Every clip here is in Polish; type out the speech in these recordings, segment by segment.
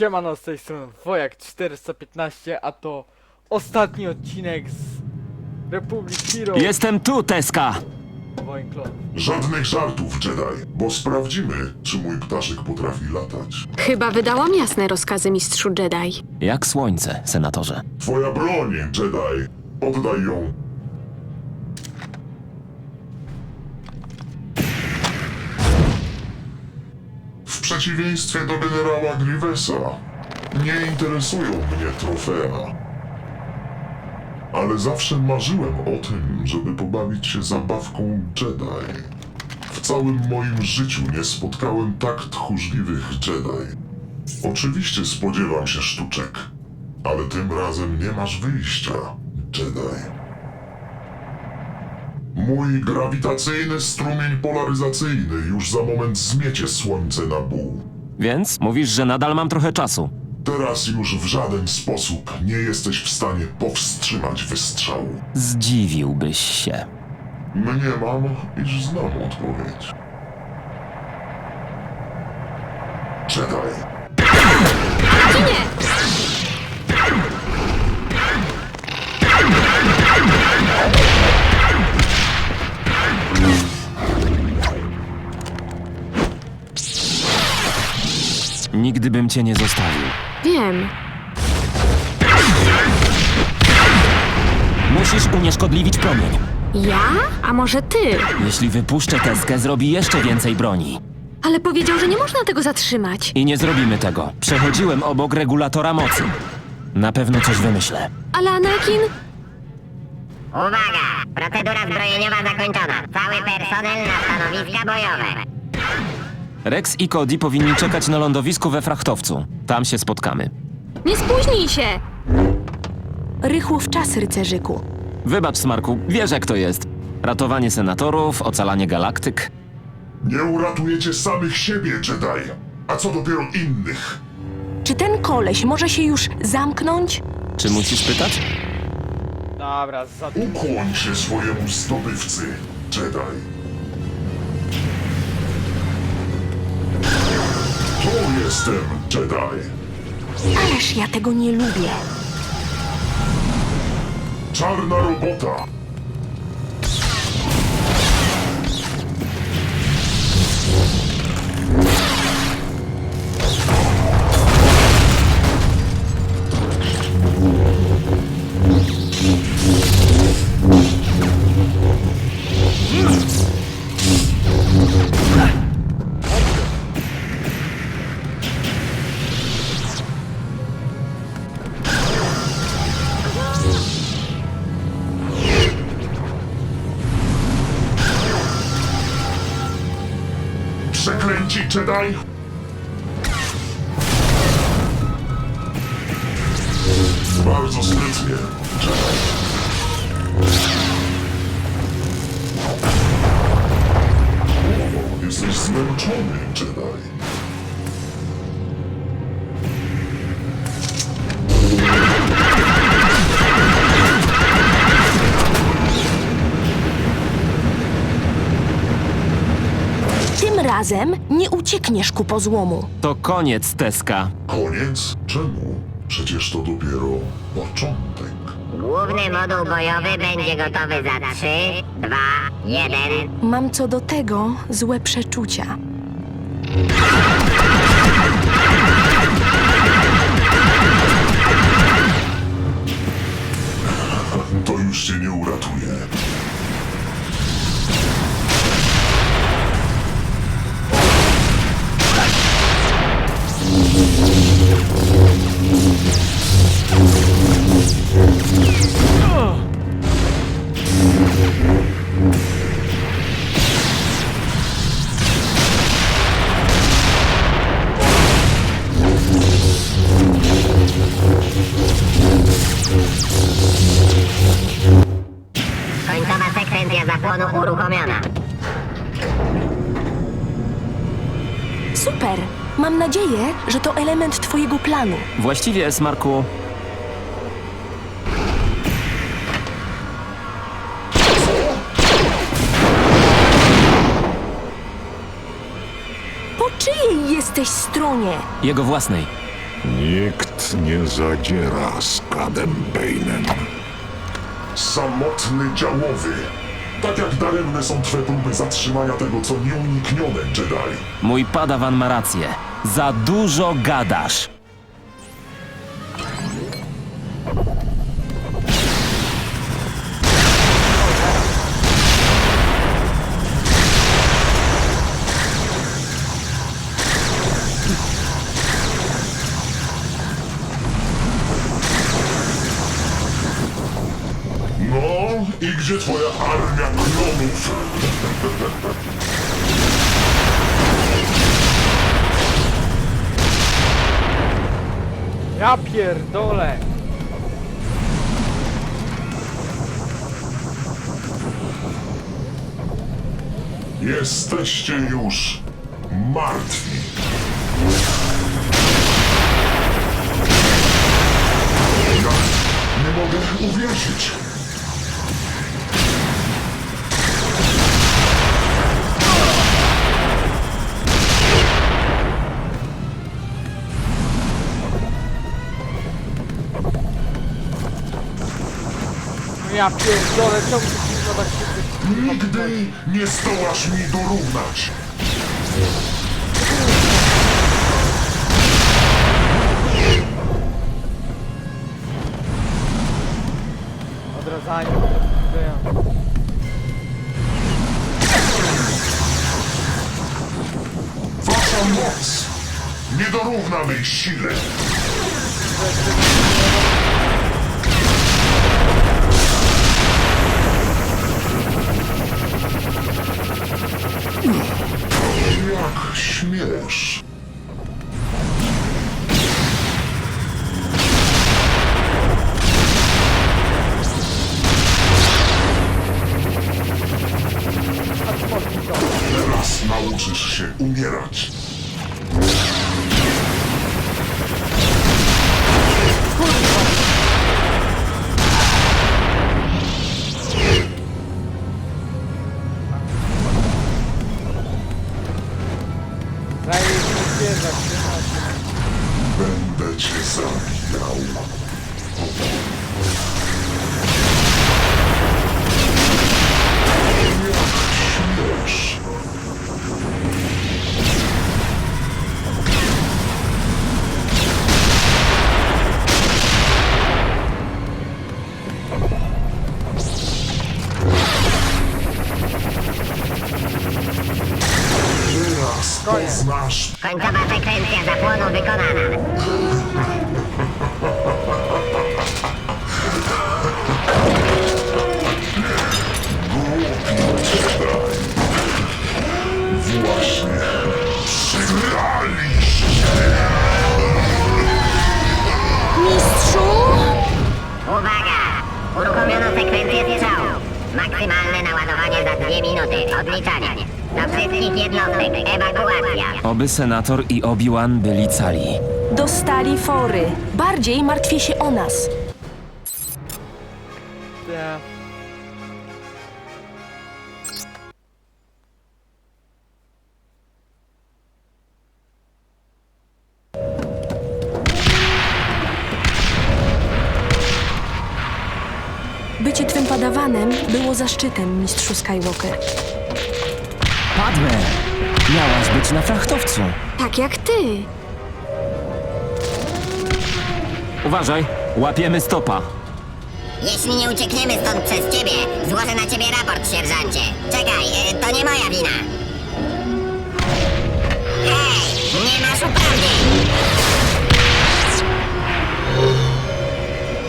Siemano, z tej strony Wojak415, a to ostatni odcinek z Republic Hero Jestem tu, Teska! Wojen Klonów. Żadnych żartów, Jedi, bo sprawdzimy, czy mój ptaszek potrafi latać. Chyba wydałam jasne rozkazy mistrzu Jedi. Jak słońce, senatorze. Twoja broń, Jedi. Oddaj ją. Przeciwieństwie do generała Grievesa, nie interesują mnie trofea. Ale zawsze marzyłem o tym, żeby pobawić się zabawką Jedi. W całym moim życiu nie spotkałem tak tchórzliwych Jedi. Oczywiście spodziewam się sztuczek, ale tym razem nie masz wyjścia, Jedi. Mój grawitacyjny strumień polaryzacyjny już za moment zmiecie słońce na pół. Więc mówisz, że nadal mam trochę czasu. Teraz już w żaden sposób nie jesteś w stanie powstrzymać wystrzału. Zdziwiłbyś się. Mniemam, iż znam odpowiedź. Jedi. Nigdy bym cię nie zostawił. Wiem. Musisz unieszkodliwić promień. Ja? A może ty? Jeśli wypuszczę Teskę, zrobi jeszcze więcej broni. Ale powiedział, że nie można tego zatrzymać. I nie zrobimy tego. Przechodziłem obok regulatora mocy. Na pewno coś wymyślę. Ale Anakin? Uwaga! Procedura zbrojeniowa zakończona. Cały personel na stanowiska bojowe. Rex i Cody powinni czekać na lądowisku we frachtowcu. Tam się spotkamy. Nie spóźnij się! Rychło w czas, rycerzyku. Wybacz, Smarku, wiesz jak to jest. Ratowanie senatorów, ocalanie galaktyk. Nie uratujecie samych siebie, Jedi. A co dopiero innych? Czy ten koleś może się już zamknąć? Czy musisz pytać? Dobra, za... Ukłoń się swojemu zdobywcy, Jedi. Jestem Jedi. Ależ ja tego nie lubię. Czarna robota. Jedi. Bardzo sprytnie, Jedi. Jesteś zmęczony, Jedi. Razem nie uciekniesz ku pozłomu. To koniec, Teska. Koniec? Czemu? Przecież to dopiero początek. Główny moduł bojowy będzie gotowy za 3, 2, 1. Mam co do tego złe przeczucia. To już cię nie uratuje. Mam nadzieję, że to element twojego planu. Właściwie, Smarku, Po czyjej jesteś stronie? jego własnej. Nikt nie zadziera z Kadem Bane'em. Samotny działowy. Tak jak daremne są twe próby zatrzymania tego, co nieuniknione, Jedi. Mój padawan ma rację. Za dużo gadasz. No, i gdzie twoja armia klonów? Ja pierdolę. Jesteście już martwi. Ja nie mogę uwierzyć. Ja pierdolę, czemu ty kurwa tak się Nigdy nie zdołasz mi dorównać. Odradzanie. Wasza moc nie dorówna mej sile. Śmiesz. Teraz nauczysz się umierać. Końcowa sekwencja zapłonu wykonana. Właśnie przegraliście! Mistrzu? Uwaga! Uruchomiono sekwencję strzału. Maksymalne naładowanie za dwie minuty. Odliczanie. Wszystkich jednostek. Ewakuacja. Oby senator i Obi-Wan byli cali. Dostali fory. Bardziej martwię się o nas. Bycie twym padawanem było zaszczytem, mistrzu Skywalker. Padme! Miałaś być na frachtowcu. Tak jak ty. Uważaj, łapiemy stopa. Jeśli nie uciekniemy stąd przez ciebie, złożę na ciebie raport, sierżancie. Czekaj, e, to nie moja wina. Hej, nie masz uprawnień!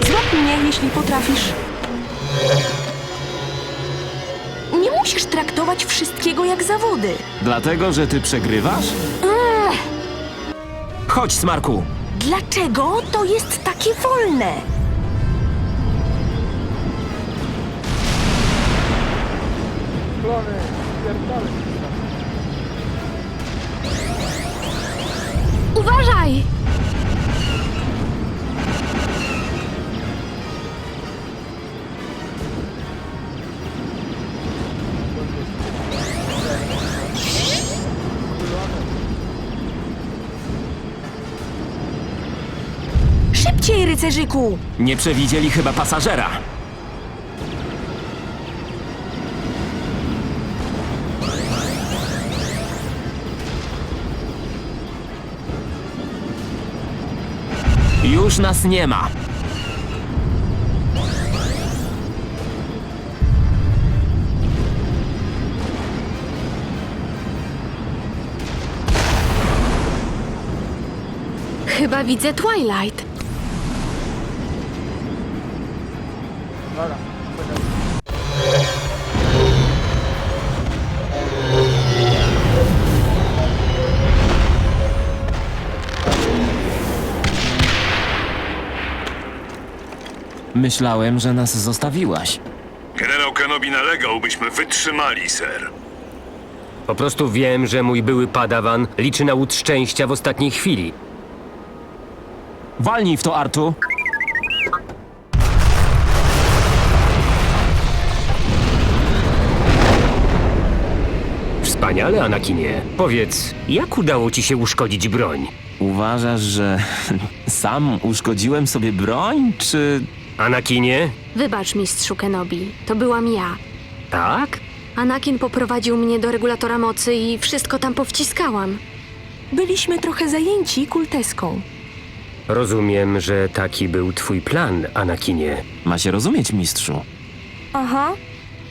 Złap mnie, jeśli potrafisz. Traktować wszystkiego jak zawody. Dlatego, że ty przegrywasz? Chodź, Smarku! Dlaczego to jest takie wolne? Uważaj! Rycerzyku! Nie przewidzieli chyba pasażera. Już nas nie ma. Chyba widzę Twilight. Dobra, poczekaj. Myślałem, że nas zostawiłaś. Generał Kenobi nalegał, byśmy wytrzymali, ser. Po prostu wiem, że mój były padawan liczy na łód szczęścia w ostatniej chwili. Walnij w to, Artu. Wspaniale, Anakinie. Powiedz, jak udało ci się uszkodzić broń? Uważasz, że sam uszkodziłem sobie broń, czy... Anakinie? Wybacz, mistrzu Kenobi. To byłam ja. Tak? Anakin poprowadził mnie do regulatora mocy i wszystko tam powciskałam. Byliśmy trochę zajęci kulteską. Rozumiem, że taki był twój plan, Anakinie. Ma się rozumieć, mistrzu. Aha.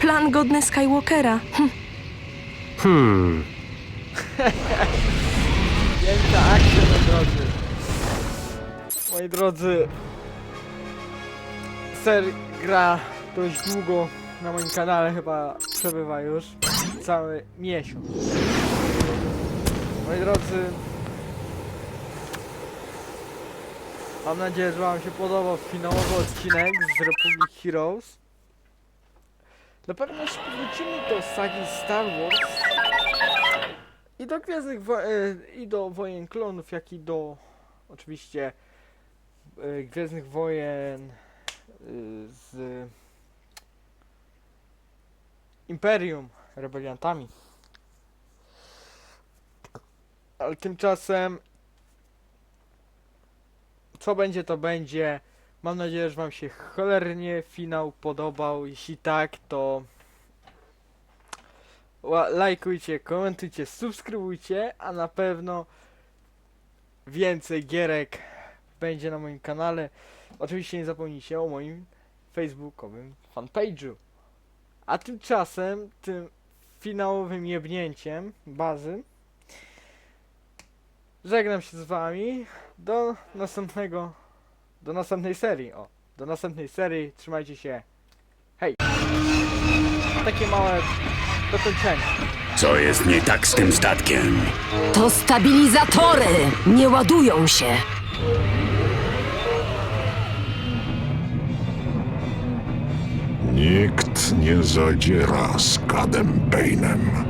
Plan godny Skywalkera. Hm, Hmm, Piękna akcja, moi drodzy. Moi drodzy, ser gra dość długo na moim kanale, chyba przebywa już cały miesiąc. Moi drodzy, mam nadzieję, że Wam się podobał finałowy odcinek z Republic Heroes. Na pewno jeszcze powrócimy do sagi Star Wars i do Gwiezdnych Wo- e, i do Wojen Klonów, jak i do oczywiście e, Gwiezdnych Wojen e, z Imperium, rebeliantami. Ale tymczasem co będzie to będzie. Mam nadzieję, że wam się cholernie finał podobał. Jeśli tak, to lajkujcie, komentujcie, subskrybujcie, a na pewno więcej gierek będzie na moim kanale. Oczywiście nie zapomnijcie o moim facebookowym fanpage'u. A tymczasem, tym finałowym jebnięciem bazy, żegnam się z wami do następnego, do następnej serii, o, do następnej serii, trzymajcie się, hej! Takie małe dokończenie. Co jest nie tak z tym statkiem? To stabilizatory! Nie ładują się! Nikt nie zadziera z Kadem Bane'em.